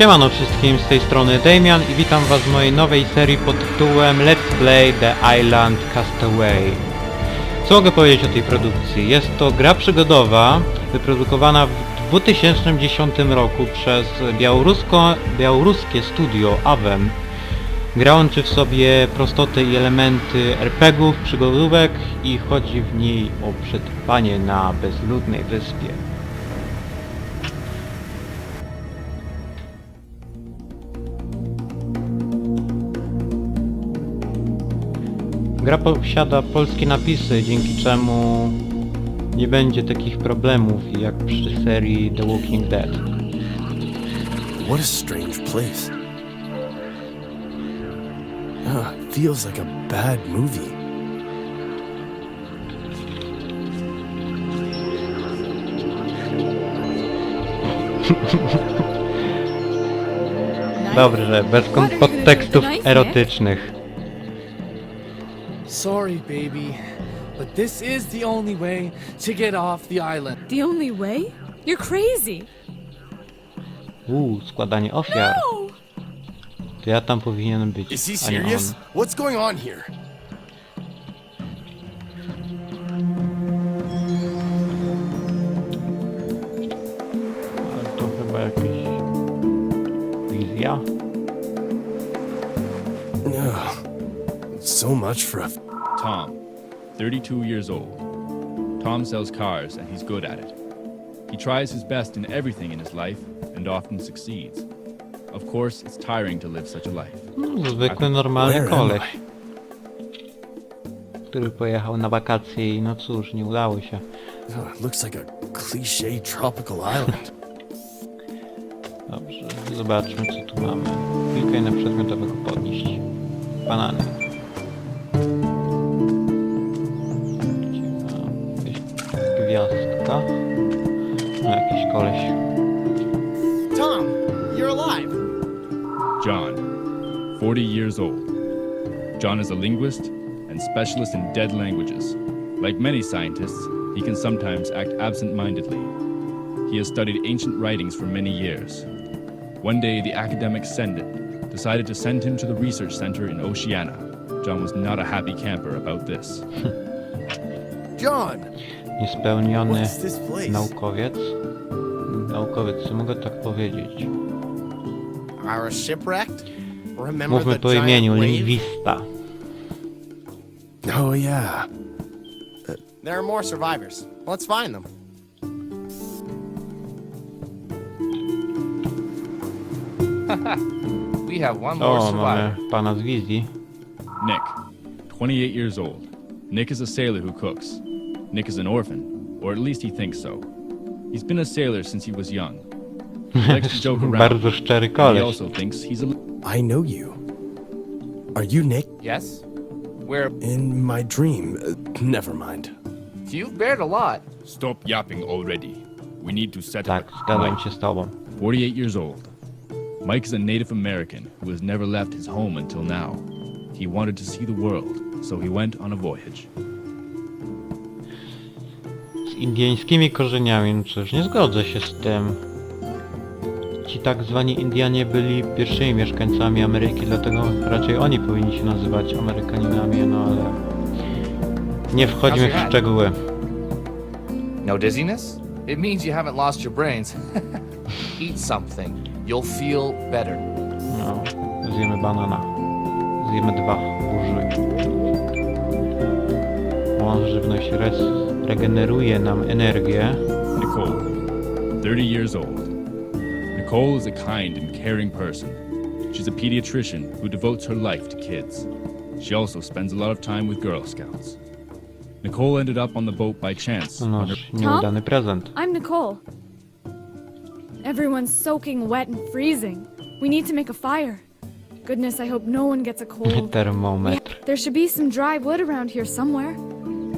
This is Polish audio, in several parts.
Siemano wszystkim, z tej strony Damian i witam was w mojej nowej serii pod tytułem Let's Play The Island Castaway. Co mogę powiedzieć o tej produkcji? Jest to gra przygodowa wyprodukowana w 2010 roku przez białorusko, białoruskie studio Avem. Gra łączy w sobie prostoty i elementy RPGów, przygodówek i chodzi w niej o przetrwanie na bezludnej wyspie. Gra posiada polskie napisy, dzięki czemu nie będzie takich problemów jak przy serii The Walking Dead. What a strange place. It feels like a bad movie. Dobrze, bez podtekstów erotycznych. Sorry, baby, but this is the only way to get off the island. The only way? You're crazy. Uuu, składanie ofiar. No! To ja tam powinienem być, Is he a nie serious? on. What's going on here? Ale to chyba jakieś... Wizja? Ugh. So much for a. Tom, 32 years old. Tom sells cars and he's good at it. He tries his best in everything in his life and often succeeds. Of course, it's tiring to live such a life. No, zwykły, normalny Where am koleś. Który pojechał na wakacje i no cóż, nie udało się. Ugh, it looks like a cliche tropical island. Dobrze, zobaczmy co tu mamy. Klikaj na przedmiot, aby go podnieść. Banany. Gwiazdka. No jakiś koleś. Tom, you're alive. John, 40 years old. John is a linguist and specialist in dead languages. Like many scientists, he can sometimes act absent mindedly. He has studied ancient writings for many years. One day, the academic Sendit decided to send him to the research center in Oceania. John was not a happy camper about this. John, Niespełniony naukowiec. Naukowiec, co mogę tak powiedzieć? Mówmy po imieniu, lingwista. Oh yeah. There are more survivors. Let's find them. We have one more O, survivor. mamy pana z wizji. Nick, 28 years old. Nick is a sailor who cooks. Nick is an orphan, or at least he thinks so. He's been a sailor since he was young. He likes to joke around. Bardzo szczery He koleś. also thinks he's a I know you. Are you Nick? Yes? Where In my dream. Uh, never mind. you've bared a lot. Stop yapping already. We need to settle Tak, it. zgadzam Mike, się z tobą. 48 years old. Mike is a Native American who has never left his home until now. He wanted to see the world, so he went on a voyage. Indyjskimi korzeniami, no cóż, nie zgodzę się z tym. Ci tak zwani Indianie byli pierwszymi mieszkańcami Ameryki, dlatego raczej oni powinni się nazywać Amerykaninami, no ale... Nie wchodźmy w szczegóły. No dizziness? It means you haven't lost your brains. Eat something. You'll feel better. No, zjemy banana. Zjemy dwa, użyj. O, żywność res regeneruje nam energię. Nicole, 30 years old. Nicole is a kind and caring person. She's a pediatrician who devotes her life to kids. She also spends a lot of time with Girl Scouts. Nicole ended up on the boat by chance. No, on her- nieudany prezent. I'm Nicole. Everyone's soaking wet and freezing. We need to make a fire. Goodness, I hope no one gets a cold. Yeah, Termometr. there should be some dry wood around here somewhere.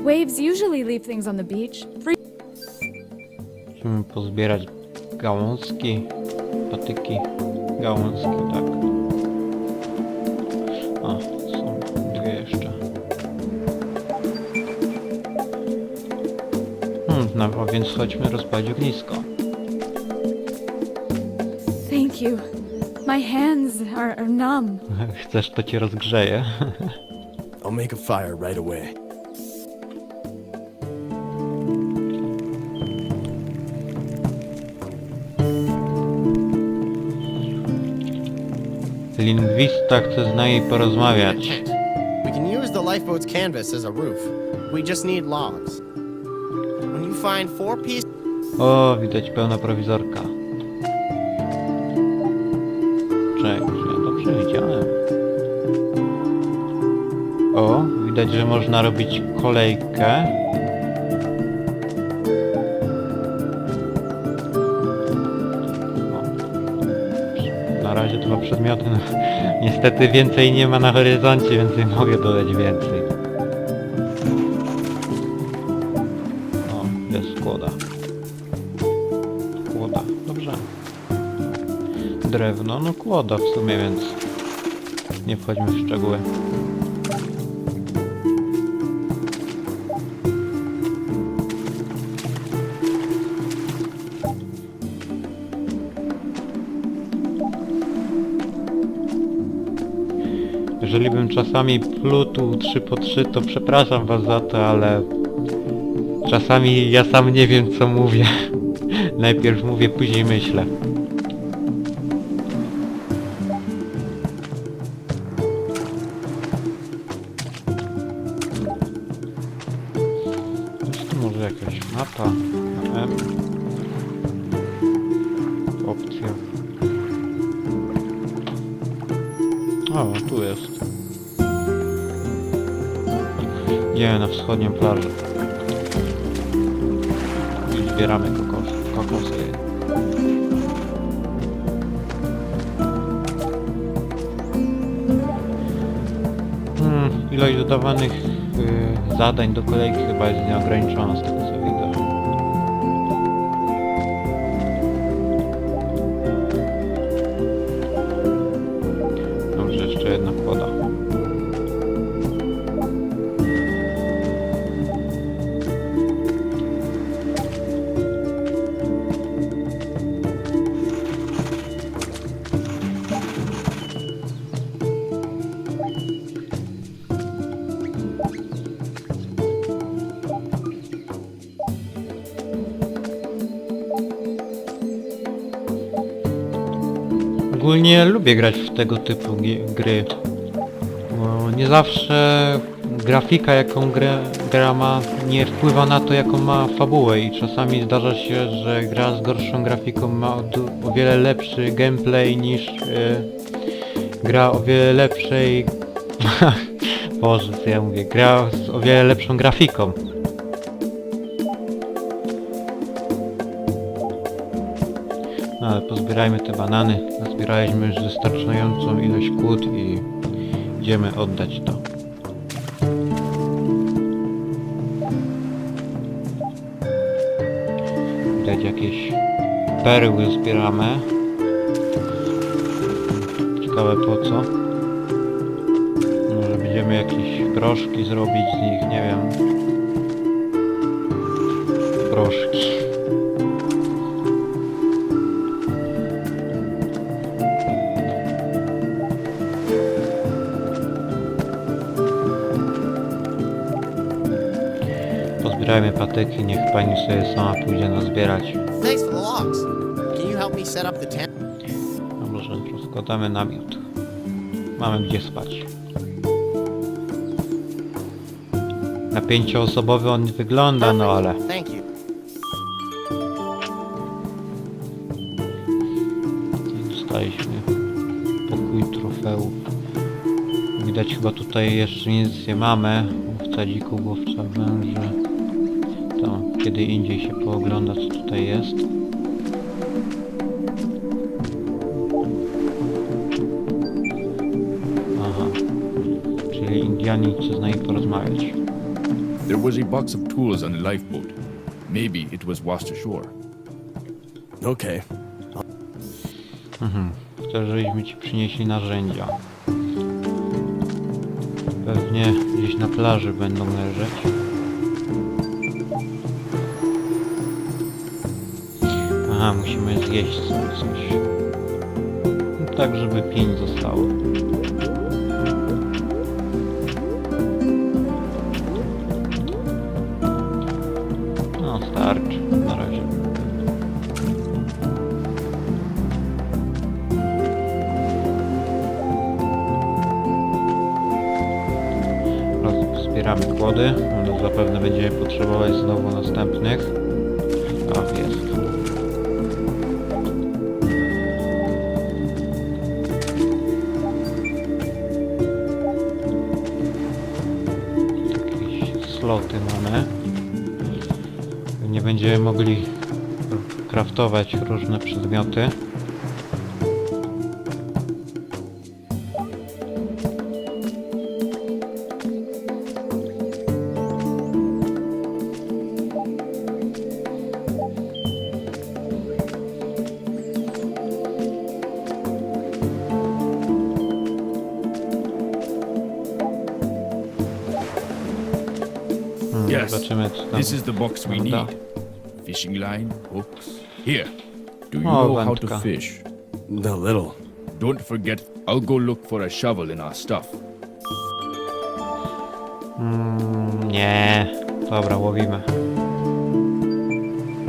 Waves usually leave things on the beach. Free- Musimy pozbierać gałązki, patyki, gałązki, tak. O, są dwie jeszcze. Hmm, no a więc chodźmy rozpalić ognisko. Thank you. My hands are, are numb. Chcesz, to cię rozgrzeje. I'll make a fire right away. Lingwista chce z nami porozmawiać. We can use the lifeboat's canvas as a roof. We just need logs. When you find four pieces O, widać pełna prowizorka. Czekaj, ja dobrze widziałem? O, widać, że można robić kolejkę. Dwa przedmioty. No, niestety więcej nie ma na horyzoncie, więc nie mogę dodać więcej. O, jest skłoda. Kłoda, dobrze. Drewno, no kłoda w sumie, więc nie wchodźmy w szczegóły. Czasami pluł 3 po 3 to przepraszam was za to, ale czasami ja sam nie wiem co mówię. Najpierw mówię, później myślę. Jest tu może jakaś mapa M? Opcja. O, tu jest. Idziemy na wschodnią plażę. I zbieramy kokos, kokosy. Hmm, ilość dodawanych y, zadań do kolejki chyba jest nieograniczona z tego Ogólnie lubię grać w tego typu gry. Bo nie zawsze grafika jaką grę, gra ma nie wpływa na to jaką ma fabułę i czasami zdarza się, że gra z gorszą grafiką ma o wiele lepszy gameplay niż e, gra o wiele lepszej... Boże, co ja mówię, gra z o wiele lepszą grafiką. No ale pozbierajmy te banany. Nazbieraliśmy już wystarczającą ilość kłód i idziemy oddać to. Widać jakieś perły zbieramy. Ciekawe po co. Może będziemy jakieś proszki zrobić z nich, nie wiem. Patyki, niech pani sobie sama pójdzie nazbierać. Thanks for the logs. Can you help me set up the tent? A może rozkładamy namiot. Mamy gdzie spać. Na pięcioosobowy on nie wygląda, no ale... Thank you. Dostaliśmy pokój trofeów. Widać chyba tutaj jeszcze nic nie mamy. Łowca dzików, łowca węży. Kiedy indziej się poogląda co tutaj jest. Aha. Czyli Indianie chce z nami porozmawiać. There was a box of tools on the lifeboat. Maybe it was washed ashore. Okay. Chcę, żebyśmy ci przynieśli narzędzia. Pewnie gdzieś na plaży będą leżeć. Aha, musimy zjeść coś. tak żeby pięć zostało. No, starczy na razie. Wspieramy kłody, no zapewne będziemy potrzebować znowu następnych. A, jest. Sloty mamy. Nie będziemy mogli kraftować różne przedmioty. Box we need. Fishing line, hooks. Here. Do you Oh, know how to fish? A little. Don't forget, I'll go look for a shovel in our stuff. Mm, nie. Dobra, łowimy.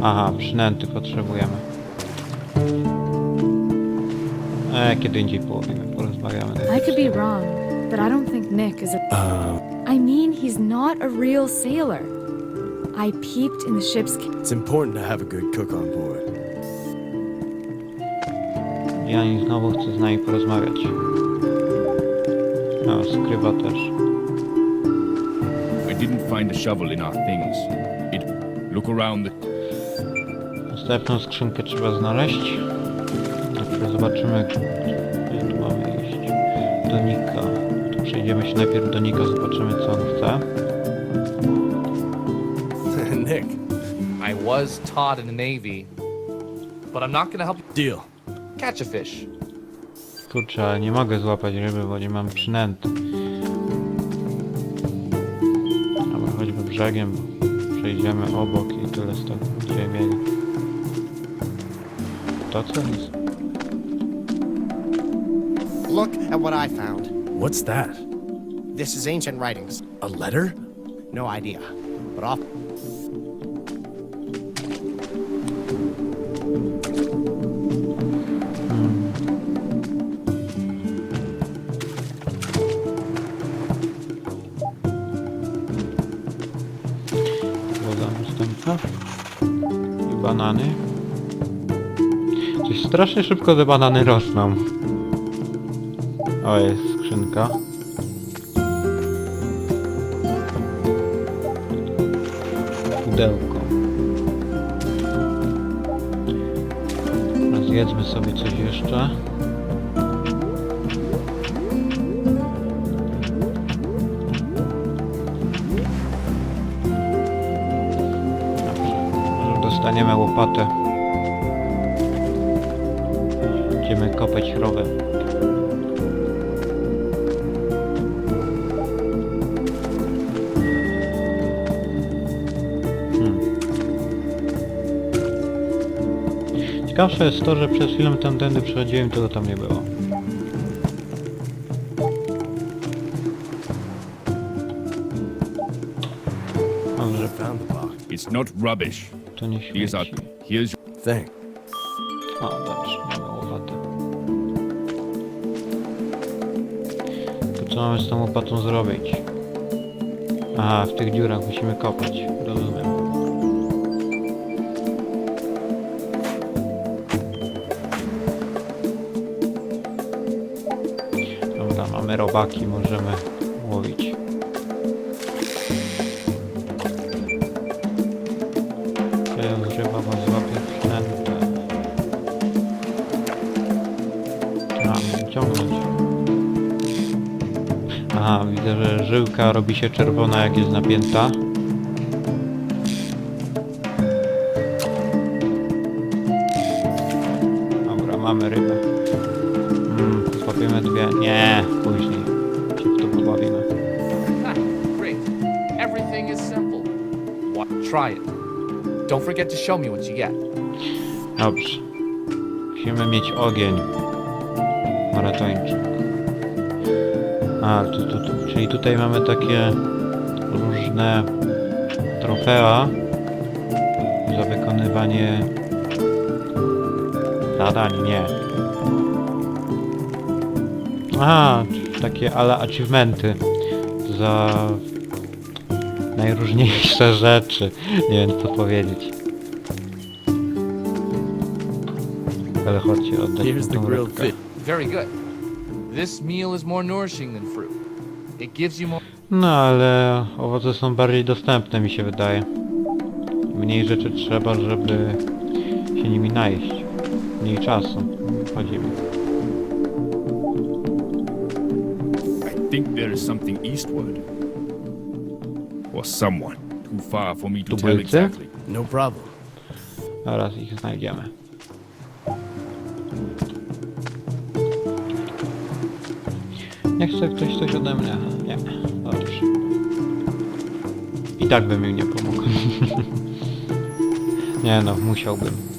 Aha, przynęty potrzebujemy. E, kiedy indziej połowimy, porozmawiamy. I could be wrong, but I don't think Nick is a. I mean, he's not a real sailor. I peeped in the ship's. ca- It's important to have a good cook on board. Janin znowu chce z nami porozmawiać. No, skrywa też. I didn't find a shovel in our things. It. Look around the. Następną skrzynkę trzeba znaleźć. Dobrze, zobaczymy, gdzie tu mamy iść. Do Nika. To przejdziemy się najpierw do Nika, zobaczymy co on chce. Was taught in the Navy, but I'm not gonna help you deal. catch a fish. Kurczę, ale nie mogę złapać ryby, bo nie mam przynęty. Dobra, chodźmy brzegiem, bo przejdziemy obok i tyle z tego będziemy mieli. To co jest? Look at what I found. What's that? This is ancient writings. A letter? No idea. But off. Banany. Coś strasznie szybko te banany rosną. O, jest skrzynka. Pudełko. Teraz jedzmy sobie coś jeszcze. Dostaniemy łopatę. Będziemy kopać rowę. Hmm. Ciekawsze jest to, że przed chwilą tamtędy przechodziłem, tego tam nie było. It's not rubbish. To nie Here's our. śmieci. Here's. Thank. O, dobrze, mamy łopatę. To co mamy z tą łopatą zrobić? Aha, w tych dziurach musimy kopać. Rozumiem. Dobra, mamy robaki, możemy żyłka robi się czerwona jak jest napięta. Dobra, mamy rybę. Mm, złapiemy dwie. Nie, później. Się w to pobawimy. Ah, great. Everything is simple. What? Try it. Don't forget to show me what you get. Dobrze. Musimy mieć ogień. Maratończyk. A, tu, tu, tu, czyli tutaj mamy takie różne trofea za wykonywanie zadań, nie. A, takie ale achievementy za najróżniejsze rzeczy. Nie wiem co powiedzieć. Ale chodźcie, oddać Here's the grilled fish. Very good. This meal is more nourishing than fruit. It gives you more. No ale owoce są bardziej dostępne mi się wydaje. Mniej rzeczy trzeba, żeby się nimi najeść. Mniej czasu. Chodzi mi. I think there is something eastward. Or someone. Too far for me to tell Tubylcy? exactly. No problem. Zaraz ich znajdziemy. Nie chce ktoś coś ode mnie? Nie. Dobrze. I tak bym mi nie pomógł. nie no, musiałbym.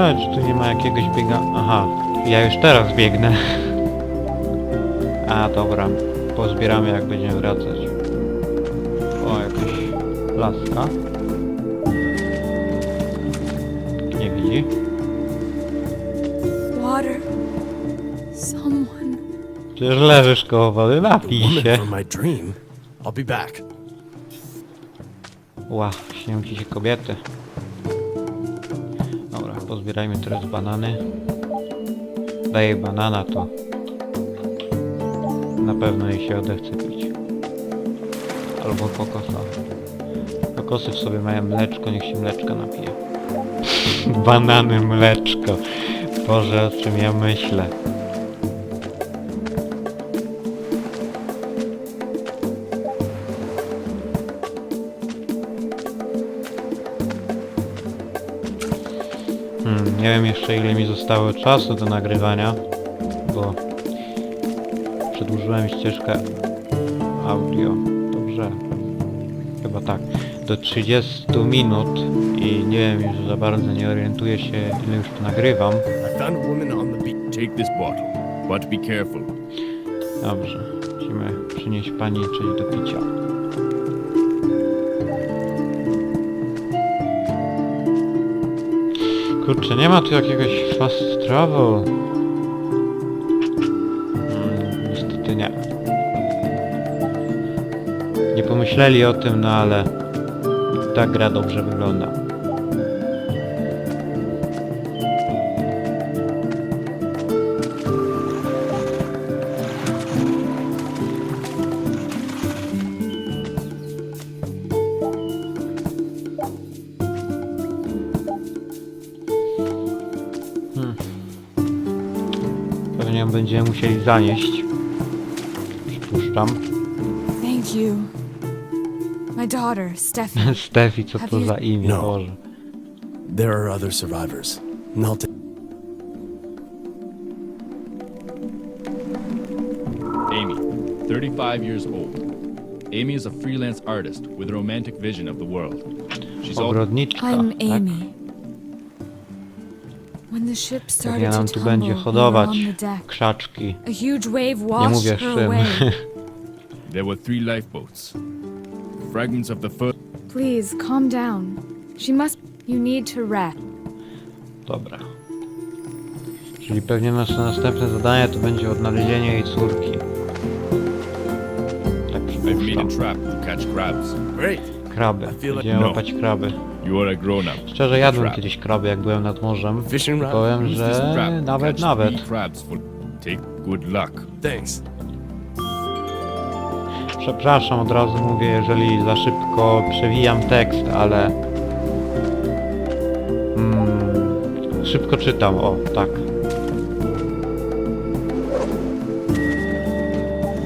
Ciekawe, czy tu nie ma jakiegoś biega... Aha, ja już teraz biegnę. A, dobra. Pozbieramy jak będziemy wracać. O, jakaś laska. Nie widzi. Water. Someone. Przecież leżysz koło wody, napij się. from my dream. I'll be back. Ła, śnią ci się kobiety. Pozbierajmy teraz banany. Daję banana, to na pewno jej się odechce pić. Albo kokosa. Kokosy w sobie mają mleczko, niech się mleczka napije. Banany, mleczko. Boże, o czym ja myślę. Jeszcze ile mi zostało czasu do nagrywania, bo przedłużyłem ścieżkę audio. Dobrze. Chyba tak. Do 30 minut i nie wiem już za bardzo nie orientuję się ile już tu nagrywam. Dobrze. Musimy przynieść pani coś do picia. Kurczę, nie ma tu jakiegoś fast travel. Hmm, niestety nie. Nie pomyśleli o tym, no ale tak gra dobrze wygląda. Zanieść. Przypuszczam. Thank you. My daughter, Steffi. Stefi, co to za imię, No. Boże. There are other survivors. And Amy, 35 years old. Amy is a freelance artist with a romantic vision of the world. She's all Ogrodniczka, I'm tak? Amy. When the ship Pewnie started to nam tu tumble, będzie hodować on the deck. krzaczki. A huge wave Nie washed mówię her czym. away. There were three lifeboats. Fragments of the first. Please, calm down. She must... You need to rest. Dobra. Czyli pewnie nasze następne zadanie to będzie odnalezienie jej córki. Tak przypuszczam. Kraby. Będziemy No. łapać kraby. You are a grown up. Szczerze jadłem kiedyś kraby jak byłem nad morzem. Fishing rod. Powiem, Use this że trap to nawet, catch nawet. three crabs for. Take good luck. Thanks. Przepraszam, od razu mówię, jeżeli za szybko przewijam tekst, ale... Mm, szybko czytam, o, tak.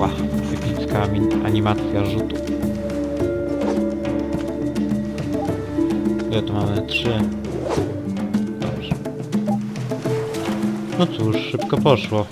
Ła, epicka animacja rzutu. Ile tu mamy? Trzy. No cóż, szybko poszło.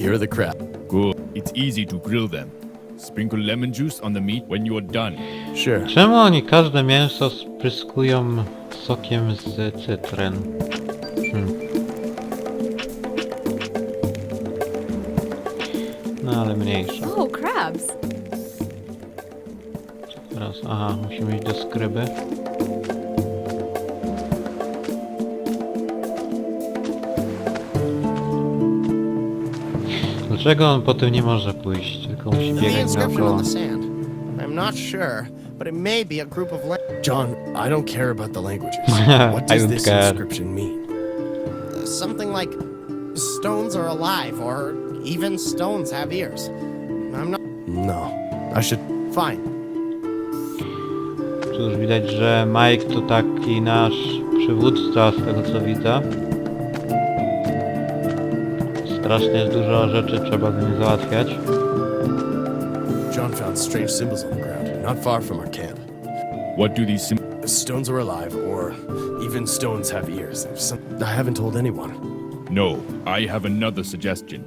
Here are the crab. Good. It's easy to grill them. Sprinkle lemon juice on the meat when you are done. Sure. Czemu oni każde mięso spryskują sokiem z cytryn? Hmm. No ale mniejsza. Oh, crabs. Teraz, aha, musimy iść do skryby. Dlaczego on po tym nie może pójść, tylko musi biegać naokoło? I'm not sure, but it may be a group of. John, I don't care about the languages. what does this care. inscription mean? something like stones are alive, or even stones have ears. I'm not. No. I should. Fine. Cóż, widać, że Mike to taki nasz przywódca, z tego co widzę. Strasznie dużo rzeczy trzeba z nim załatwiać. John found strange symbols on the ground, not far from our camp. What do these sym- Stones are alive, or even stones have ears. Some. I haven't told anyone. No, I have another suggestion.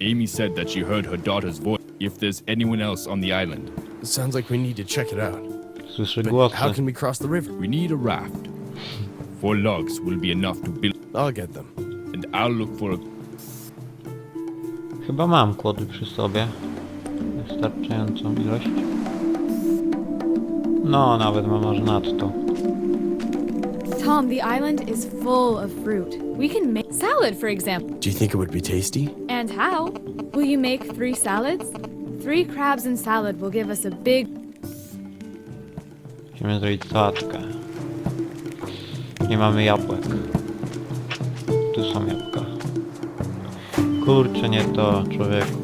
Amy said that she heard her daughter's voice. If there's anyone else on the island, It sounds like we need to check it out. Słyszę But how can we cross the river? we need a raft. Four logs will be enough to build, I'll get them. and I'll look for a Chyba mam kłody przy sobie. Wystarczającą ilość. No, nawet mam aż nadto. Tom, the island is full of fruit. We can make salad, for example. Do you think it would be tasty? And how? Will you make three salads? Three crabs and salad will give us a big. Musimy zrobić sałatkę. Nie mamy jabłek. Tu są jabłka. Kurczę, nie to, człowieku.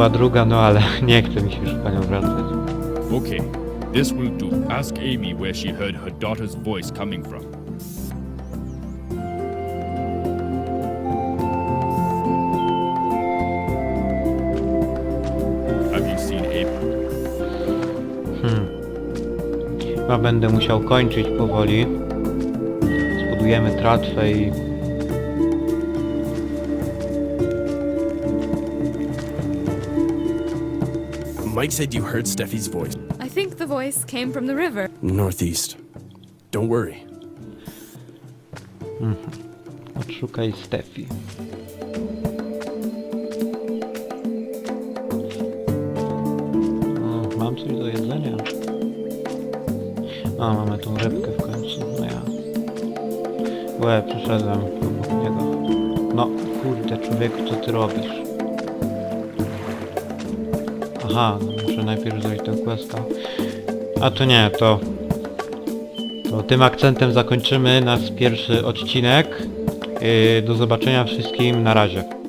Była druga, no ale nie chce mi się już panią wracać. Okay, this will do. Ask Amy where she heard her daughter's voice coming from. Have you seen Amy? Chyba będę musiał kończyć powoli. Zbudujemy tratwę i... Mike said you heard Steffi's voice. I think the voice came from the river. Northeast. Don't worry. Odszukaj Stefi. O, mam coś do jedzenia. A, mamy tą rybkę w końcu. No ja. Łe, przeszedłem obok niego. No, kurde, człowieku, co ty robisz? Aha, muszę najpierw zrobić tę questa. A to nie, to... To tym akcentem zakończymy nasz pierwszy odcinek. Yy, do zobaczenia wszystkim, na razie.